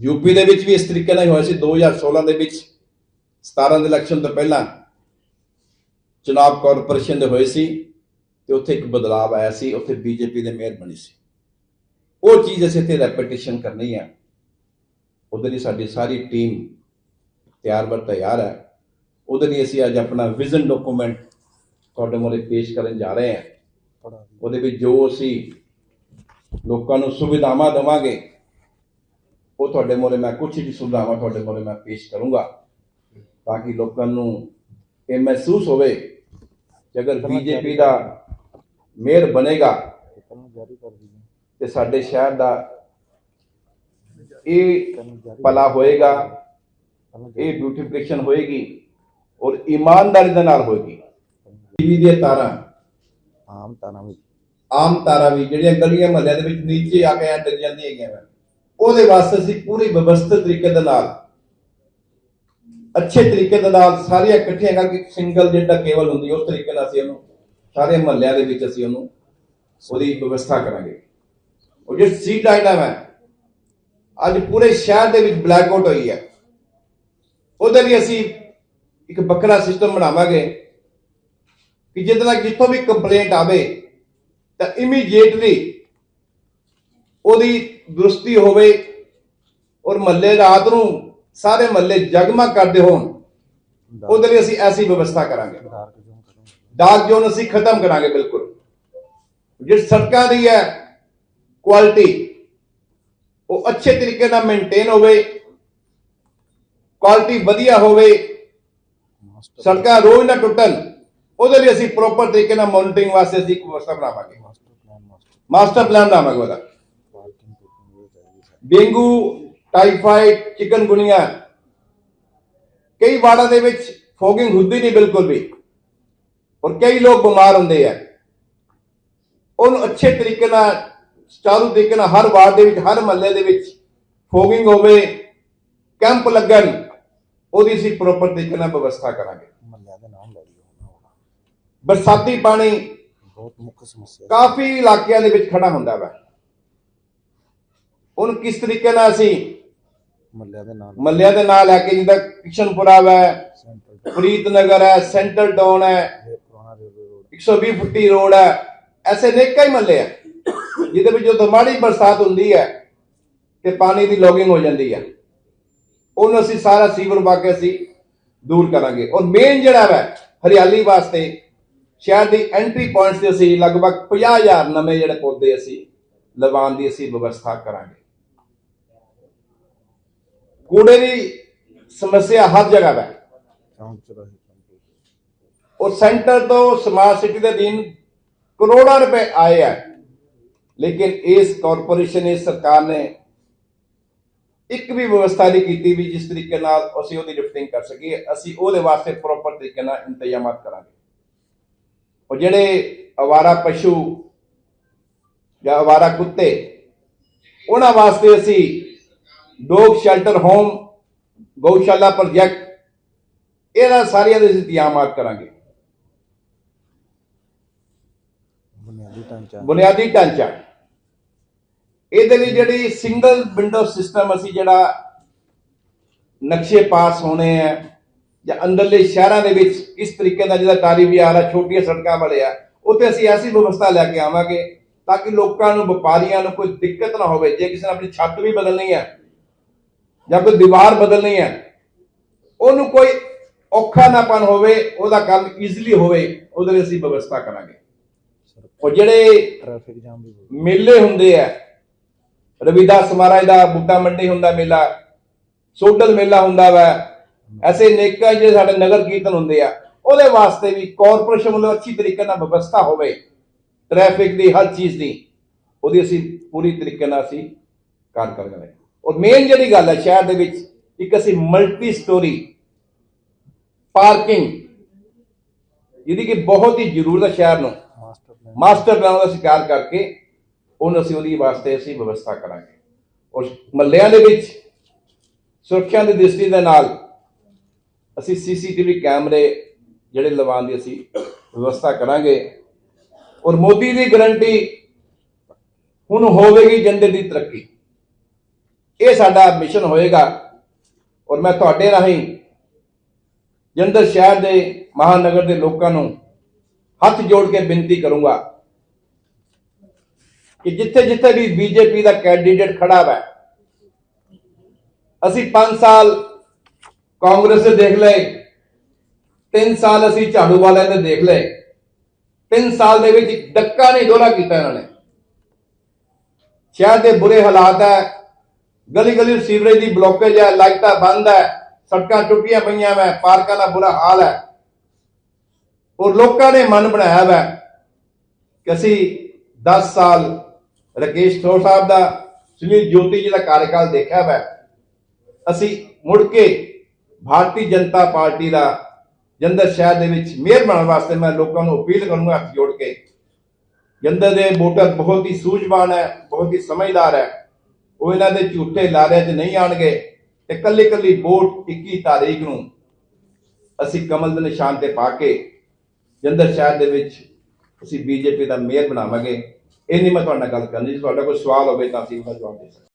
UP ਦੇ ਵਿੱਚ ਵੀ ਇਸ ਤਰੀਕੇ ਨਾਲ ਹੋਇਆ ਸੀ। 2016 ਦੇ ਵਿੱਚ 17 ਦੇ ਇਲੈਕਸ਼ਨ ਤੋਂ ਪਹਿਲਾਂ ਚੁਣਾਵ ਕਾਰਪੋਰੇਸ਼ਨ ਦੇ ਹੋਏ ਸੀ ਤੇ ਉੱਥੇ ਇੱਕ ਬਦਲਾਅ ਆਇਆ ਸੀ। ਉੱਥੇ ਬੀਜੇਪੀ ਦੇ ਮੇਅਰ ਬਣੀ ਸੀ। ਉਹ ਚੀਜ਼ ਅਸੀਂ ਇੱਥੇ ਰੈਪੀਟੀਸ਼ਨ ਕਰਨੀ ਹੈ ਉਹਦੇ ਲਈ ਸਾਡੀ ਸਾਰੀ ਟੀਮ ਤਿਆਰ ਬਰ ਤਿਆਰ ਹੈ। ਉਹਦੇ ਲਈ ਅਸੀਂ ਅੱਜ ਆਪਣਾ ਵਿਜ਼ਨ ਡਾਕੂਮੈਂਟ ਤੁਹਾਡੇ ਮੂਹਰੇ ਪੇਸ਼ ਕਰਨ ਜਾ ਰਹੇ ਹਾਂ। ਉਹਦੇ ਵਿੱਚ ਜੋ ਅਸੀਂ ਲੋਕਾਂ ਨੂੰ ਸੁਵਿਧਾਵਾਂ ਦੇਵਾਂਗੇ ਉਹ ਤੁਹਾਡੇ ਮੂਹਰੇ ਮੈਂ ਕੁਝ ਹੀ ਸੁਵਿਧਾਵਾਂ ਤੁਹਾਡੇ ਮੂਹਰੇ ਮੈਂ ਪੇਸ਼ ਕਰੂੰਗਾ ਤਾਂ ਕਿ ਲੋਕਾਂ ਨੂੰ ਇਹ ਮਹਿਸੂਸ ਹੋਵੇ ਕਿ ਅਗਰ ਬੀਜੇਪੀ ਦਾ ਮੇਅਰ ਬਣੇਗਾ ਤੇ ਸਾਡੇ ਸ਼ਹਿਰ ਦਾ ਇਹ ਭਲਾ ਹੋਏਗਾ ਇਹ ਬਿਊਟੀਫਿਕੇਸ਼ਨ ਹੋਏਗੀ ਔਰ ਇਮਾਨਦਾਰੀ ਦੇ ਨਾਲ ਹੋਏਗੀ। ਟੀਵੀ ਦੀਆਂ ਤਾਰਾਂ। ਆਮ ਤਾਨਾ ਵੀ। ਆਮ ਤਾਰਾਂ ਵੀ ਜਿਹੜੀਆਂ ਗਲੀਆਂ ਮਹੱਲਿਆਂ ਦੇ ਵਿੱਚ ਨੀਚੇ ਆ ਕੇ ਡਿੱਗ ਜਾਂਦੀਆਂ ਹੈਗੀਆਂ ਉਹਦੇ ਵਾਸਤੇ ਅਸੀਂ ਪੂਰੀ ਵਿਵਸਥਿਤ ਤਰੀਕੇ ਦੇ ਨਾਲ, ਅੱਛੇ ਤਰੀਕੇ ਦੇ ਨਾਲ ਸਾਰੀਆਂ ਇਕੱਠੀਆਂ ਕਰਕੇ ਸਿੰਗਲ ਜਿਹੜਾ ਕੇਵਲ ਹੁੰਦੀ ਉਸ ਤਰੀਕੇ ਨਾਲ ਅਸੀਂ ਉਹਨੂੰ, ਸਾਰੇ ਮਹੱਲਿਆਂ ਦੇ ਵਿੱਚ ਅਸੀਂ ਉਹਨੂੰ ਉਹਦੀ ਵਿਵਸਥਾ ਕਰਾਂਗੇ। ਉਹ ਜਿਹੜੀ ਸੀਟ ਆਈਟਮ ਹੈ, ਅੱਜ ਪੂਰੇ ਸ਼ਹਿਰ ਦੇ ਵਿੱਚ ਬਲੈਕ ਆਊਟ ਹੋਈ ਹੈ। ਉਹਦੇ ਲਈ ਅਸੀਂ ਇੱਕ ਬੱਕਰਾ ਸਿਸਟਮ ਬਣਾਵਾਂਗੇ ਕਿ ਜਿਹਦੇ ਨਾਲ ਜਿੱਥੋਂ ਵੀ ਕੰਪਲੇਂਟ ਆਵੇ, ਤਾਂ ਇਮੀਡੀਏਟਲੀ ਉਹਦੀ ਦਰੁਸਤੀ ਹੋਵੇ ਔਰ ਮਹੱਲੇ ਰਾਤ ਨੂੰ ਸਾਰੇ ਮਹੱਲੇ ਜਗਮਗ ਕਰਦੇ ਹੋਣ ਉਹਦੇ ਲਈ ਅਸੀਂ ਐਸੀ ਵਿਵਸਥਾ ਕਰਾਂਗੇ। ਡਾਰਕ ਜ਼ੋਨ ਅਸੀਂ ਖਤਮ ਕਰਾਂਗੇ ਬਿਲਕੁਲ। ਜਿਹੜੀ ਸੜਕਾਂ ਦੀ ਹੈ ਕੁਆਲਿਟੀ ਉਹ ਅੱਛੇ ਤਰੀਕੇ ਨਾਲ ਮੇਨਟੇਨ ਹੋਵੇ ਕੁਆਲਿਟੀ ਵਧੀਆ ਹੋਵੇ ਸੜਕਾਂ ਰੋਜ਼ ਨਾ ਟੁੱਟਣ ਉਹਦੇ ਲਈ ਅਸੀਂ ਪ੍ਰੋਪਰ ਤਰੀਕੇ ਨਾਲ ਮੋਨੀਟਰਿੰਗ ਵਾਸਤੇ ਅਸੀਂ ਇੱਕ ਵਿਵਸਥਾ ਬਣਾਵਾਂਗੇ। Master plan master master plan ਬਣਾਵਾਂਗੇ ਉਹਦਾ ਪਾਰਕਿੰਗ ਟਿਕਿੰਗ ਇਹ ਚਾਹੀਦੀ ਸਰ ਡੇਂਗੂ ਟਾਈਫਾਈਡ ਚਿਕਨਗੁਨੀਆ ਕਈ ਵਾਰਡਾਂ ਦੇ ਵਿੱਚ ਫੋਗਿੰਗ ਹੁੰਦੀ ਨਹੀਂ ਬਿਲਕੁਲ ਵੀ। ਔਰ ਕਈ ਲੋਕ ਬਿਮਾਰ ਹੁੰਦੇ ਆ। ਉਹਨੂੰ ਅੱਛੇ ਤਰੀਕੇ ਨਾਲ ਚਾਰੂ ਤਰੀਕੇ ਨਾਲ ਹਰ ਵਾਰਡ ਦੇ ਵਿੱਚ ਹਰ ਮਹੱਲੇ ਦੇ ਵਿੱਚ ਫੋਗਿੰਗ ਹੋਵੇ ਕੈਂਪ ਲੱਗਣ ਉਹਦੀ ਅਸੀਂ ਪ੍ਰੋਪਰ ਤਰੀਕੇ ਨਾਲ ਵਿਵਸਥਾ ਕਰਾਂਗੇ। ਮੱਲਿਆਂ ਦੇ ਨਾਮ ਲੈ ਲਿਓ ਬਰਸਾਤੀ ਪਾਣੀ ਬਹੁਤ ਮੁੱਖ ਸਮੱਸਿਆ। ਕਾਫੀ ਇਲਾਕਿਆਂ ਦੇ ਵਿੱਚ ਖੜਾ ਹੁੰਦਾ ਵਾ। ਉਹਨੂੰ ਕਿਸ ਤਰੀਕੇ ਨਾਲ ਅਸੀਂ ਮੱਲਿਆਂ ਦੇ ਨਾਮ ਮੱਲਿਆਂ ਦੇ ਨਾਲ ਲੈ ਕੇ ਜਿੱਦਾਂ ਕਿਸ਼ਨਪੁਰਾ ਹੈ ਫਰੀਦ ਨਗਰ ਹੈ ਸੈਂਟਰਲ ਟਾਊਨ ਹੈ ਇਹ ਪੁਰਾਣਾ ਰੇਲਵੇ ਰੋਡ 120 ਫੁੱਟੀ ਰੋਡ ਹੈ ਐਸੇ ਅਨੇਕਾਂ ਹੀ ਮੱਲੇ ਆ। ਜਿਹਦੇ ਵਿੱਚ ਜਦੋਂ ਮਾੜੀ ਬਰਸਾਤ ਹੁੰਦੀ ਹੈ ਤੇ ਪਾਣੀ ਦੀ ਲੋਗਿੰਗ ਹੋ ਜਾਂਦੀ ਹੈ। ਉਹਨੂੰ ਅਸੀਂ ਸਾਰਾ ਸੀਵਰ ਪਾ ਕੇ ਅਸੀਂ ਦੂਰ ਕਰਾਂਗੇ। ਔਰ ਮੇਨ ਜਿਹੜਾ ਹੈ ਹਰਿਆਲੀ ਵਾਸਤੇ ਸ਼ਹਿਰ ਦੀ ਐਂਟਰੀ ਪੁਆਇੰਟਸ ਤੇ ਅਸੀਂ ਲਗਭਗ 50000 ਨਵੇਂ ਜਿਹੜੇ ਪੌਦੇ ਅਸੀਂ ਲਗਾਉਣ ਦੀ ਅਸੀਂ ਵਿਵਸਥਾ ਕਰਾਂਗੇ। ਕੂੜੇ ਦੀ ਸਮੱਸਿਆ ਹਰ ਜਗ੍ਹਾ ਹੈ। ਉਹ ਸੈਂਟਰ ਤੋਂ ਸਮਾਰਟ ਸਿਟੀ ਦੇ ਦਿਨ ਕਰੋੜਾਂ ਰੁਪਏ ਆਏ ਆ। ਲੇਕਿਨ ਇਸ ਕਾਰਪੋਰੇਸ਼ਨ, ਇਸ ਸਰਕਾਰ ਨੇ ਇੱਕ ਵੀ ਵਿਵਸਥਾ ਨਹੀਂ ਕੀਤੀ ਵੀ ਜਿਸ ਤਰੀਕੇ ਨਾਲ ਅਸੀਂ ਉਹਦੀ ਲਿਫਟਿੰਗ ਕਰ ਸਕੀਏ। ਅਸੀਂ ਉਹਦੇ ਵਾਸਤੇ ਪ੍ਰੋਪਰ ਤਰੀਕੇ ਨਾਲ ਇੰਤਜ਼ਾਮਾਤ ਕਰਾਂਗੇ। ਉਹ ਜਿਹੜੇ ਅਵਾਰਾ ਪਸ਼ੂ ਜਾਂ ਅਵਾਰਾ ਕੁੱਤੇ, ਉਹਨਾਂ ਵਾਸਤੇ ਅਸੀਂ ਡੋਗ ਸ਼ੈਲਟਰ ਹੋਮ ਗਊਸ਼ਾਲਾ ਪ੍ਰੋਜੈਕਟ ਇਹਦਾ ਸਾਰੀਆਂ ਦੇ ਇੰਤਜ਼ਾਮਾਤ ਕਰਾਂਗੇ। ਬੁਨਿਆਦੀ ਢਾਂਚਾ। ਬੁਨਿਆਦੀ ਢਾਂਚਾ। ਇਹਦੇ ਲਈ ਜਿਹੜੀ ਸਿੰਗਲ ਵਿੰਡੋ ਸਿਸਟਮ ਅਸੀਂ ਜਿਹੜਾ ਨਕਸ਼ੇ ਪਾਸ ਹੋਣੇ ਆ ਜਾਂ ਅੰਦਰਲੇ ਸ਼ਹਿਰਾਂ ਦੇ ਵਿੱਚ ਇਸ ਤਰੀਕੇ ਦਾ ਜਿਹਦਾ ਟਾਰੀ ਵੀ ਆ ਰਿਹਾ ਛੋਟੀਆਂ ਸੜਕਾਂ ਵਾਲੇ ਆ ਉੱਥੇ ਅਸੀਂ ਐਸੀ ਵਿਵਸਥਾ ਲੈ ਕੇ ਆਵਾਂਗੇ ਤਾਂ ਕਿ ਲੋਕਾਂ ਨੂੰ ਵਪਾਰੀਆਂ ਨੂੰ ਕੋਈ ਦਿੱਕਤ ਨਾ ਹੋਵੇ ਜੇ ਕਿਸੇ ਨੇ ਆਪਣੀ ਛੱਤ ਵੀ ਬਦਲਣੀ ਹੈ ਜਾਂ ਕੋਈ ਦੀਵਾਰ ਬਦਲਣੀ ਹੈ ਉਹਨੂੰ ਕੋਈ ਔਖਾ ਨਾਪਨ ਹੋਵੇ ਉਹਦਾ ਕੰਮ ਈਜ਼ੀਲੀ ਹੋਵੇ ਉਹਦੇ ਲਈ ਅਸੀਂ ਵਿਵਸਥਾ ਕਰਾਂਗੇ। ਉਹ ਜਿਹੜੇ ਟ੍ਰੈਫਿਕ ਜਾਮ ਵੀ ਬਹੁਤ ਮੇਲੇ ਹੁੰਦੇ ਆ ਰਵਿਦਾਸ ਮਹਾਰਾਜ ਦਾ ਬੁੱਢਾ ਮੰਡੀ ਹੁੰਦਾ ਮੇਲਾ ਸੋਡਲ ਮੇਲਾ ਹੁੰਦਾ ਵਾ ਐਸੇ ਨੇਕਾਂ ਜਿਹੜੇ ਸਾਡੇ ਨਗਰ ਕੀਰਤਨ ਹੁੰਦੇ ਆ ਉਹਦੇ ਵਾਸਤੇ ਵੀ ਕਾਰਪੋਰੇਸ਼ਨ ਵੱਲੋਂ ਅੱਛੀ ਤਰੀਕੇ ਨਾਲ ਵਿਵਸਥਾ ਹੋਵੇ ਟ੍ਰੈਫਿਕ ਦੀ ਹਰ ਚੀਜ਼ ਦੀ ਉਹਦੀ ਅਸੀਂ ਪੂਰੀ ਤਰੀਕੇ ਨਾਲ ਅਸੀਂ ਕਾਰ ਕਰਾਂਗੇ। ਔਰ ਮੇਨ ਜਿਹੜੀ ਗੱਲ ਹੈ ਸ਼ਹਿਰ ਦੇ ਵਿੱਚ ਇੱਕ ਅਸੀਂ ਮਲਟੀ ਸਟੋਰੀ ਪਾਰਕਿੰਗ ਜਿਹਦੀ ਕਿ ਬਹੁਤ ਹੀ ਜ਼ਰੂਰਤ ਹੈ ਸ਼ਹਿਰ ਨੂੰ। ਮਾਸਟਰ ਪਲਾਨ ਦਾ ਸ਼ਿਕਾਰ ਕਰਕੇ ਉਹਨੂੰ ਅਸੀਂ ਉਹਦੀ ਵਾਸਤੇ ਅਸੀਂ ਵਿਵਸਥਾ ਕਰਾਂਗੇ। ਔਰ ਮੱਲਿਆਂ ਦੇ ਵਿੱਚ ਸੁਰੱਖਿਆ ਦੀ ਦ੍ਰਿਸ਼ਟੀ ਦੇ ਨਾਲ ਅਸੀਂ ਸੀਸੀਟੀਵੀ ਕੈਮਰੇ ਜਿਹੜੇ ਲਵਾਉਣ ਦੀ ਅਸੀਂ ਵਿਵਸਥਾ ਕਰਾਂਗੇ। ਔਰ ਮੋਦੀ ਦੀ ਗਰੰਟੀ ਹੁਣ ਹੋਵੇਗੀ ਜਨਤੇ ਦੀ ਤਰੱਕੀ। ਇਹ ਸਾਡਾ ਮਿਸ਼ਨ ਹੋਏਗਾ ਔਰ ਮੈਂ ਤੁਹਾਡੇ ਰਾਹੀਂ ਜਲੰਧਰ ਸ਼ਹਿਰ ਦੇ ਮਹਾਨਗਰ ਦੇ ਲੋਕਾਂ ਨੂੰ ਹੱਥ ਜੋੜ ਕੇ ਬੇਨਤੀ ਕਰੂੰਗਾ ਕਿ ਜਿੱਥੇ ਜਿੱਥੇ ਵੀ ਬੀਜੇਪੀ ਦਾ ਕੈਂਡੀਡੇਟ ਖੜਾ ਹੈ ਅਸੀਂ 5 ਸਾਲ ਕਾਂਗਰਸ ਦੇ ਦੇਖ ਲਏ 3 ਸਾਲ ਅਸੀਂ ਝਾੜੂ ਵਾਲਿਆਂ ਦੇ ਦੇਖ ਲਏ 3 ਸਾਲ ਦੇ ਵਿੱਚ ਡੱਕਾ ਨਹੀਂ ਡੋਲਾ ਕੀਤਾ ਇਹਨਾਂ ਨੇ। ਸ਼ਹਿਰ ਦੇ ਬੁਰੇ ਹਾਲਾਤ ਹੈ ਗਲੀ ਗਲੀ ਸੀਵਰੇਜ ਦੀ ਬਲੋਕੇਜ ਹੈ, ਲਾਈਟਾਂ ਬੰਦ ਹੈ, ਸੜਕਾਂ ਟੁੱਟੀਆਂ ਪਈਆਂ ਵੈ, ਪਾਰਕਾਂ ਦਾ ਬੁਰਾ ਹਾਲ ਹੈ। ਔਰ ਲੋਕਾਂ ਨੇ ਮਨ ਬਣਾਇਆ ਵੈ ਕਿ ਅਸੀਂ 10 ਸਾਲ ਰਕੇਸ਼ ਥੋਰ ਸਾਹਿਬ ਦਾ, ਸੁਨੀਲ ਜੋਤੀ ਜੀ ਦਾ ਕਾਰਜਕਾਲ ਦੇਖਿਆ ਵੈ। ਅਸੀਂ ਮੁੜ ਕੇ ਭਾਰਤੀ ਜਨਤਾ ਪਾਰਟੀ ਦਾ ਜਲੰਧਰ ਸ਼ਹਿਰ ਦੇ ਵਿੱਚ ਮੇਅਰ ਬਣਨ ਵਾਸਤੇ ਮੈਂ ਲੋਕਾਂ ਨੂੰ ਅਪੀਲ ਕਰੂੰਗਾ ਹੱਥ ਜੋੜ ਕੇ। ਜਲੰਧਰ ਦੇ ਵੋਟਰ ਬਹੁਤ ਹੀ ਸੂਝਵਾਨ ਹੈ, ਬਹੁਤ ਹੀ ਸਮਝਦਾਰ ਹੈ। ਉਹ ਇਹਨਾਂ ਦੇ ਝੂਠੇ ਲਾਰਿਆਂ 'ਚ ਨਹੀਂ ਆਣਗੇ ਤੇ ਕੱਲੀ ਕੱਲੀ ਵੋਟ 21 ਤਾਰੀਖ ਨੂੰ ਅਸੀਂ ਕਮਲ ਦੇ ਨਿਸ਼ਾਨ ਤੇ ਪਾ ਕੇ ਜਲੰਧਰ ਸ਼ਹਿਰ ਦੇ ਵਿੱਚ ਅਸੀਂ ਬੀਜੇਪੀ ਦਾ ਮੇਅਰ ਬਣਾਵਾਂਗੇ। ਇਹ ਨਹੀਂ ਮੈਂ ਤੁਹਾਡੇ ਨਾਲ ਗੱਲ ਕਰਨੀ ਜੇ ਤੁਹਾਡਾ ਕੋਈ ਸਵਾਲ ਹੋਵੇ ਤਾਂ ਅਸੀਂ ਉਹਦਾ ਜਵਾਬ ਦੇ ਸਕਦੇ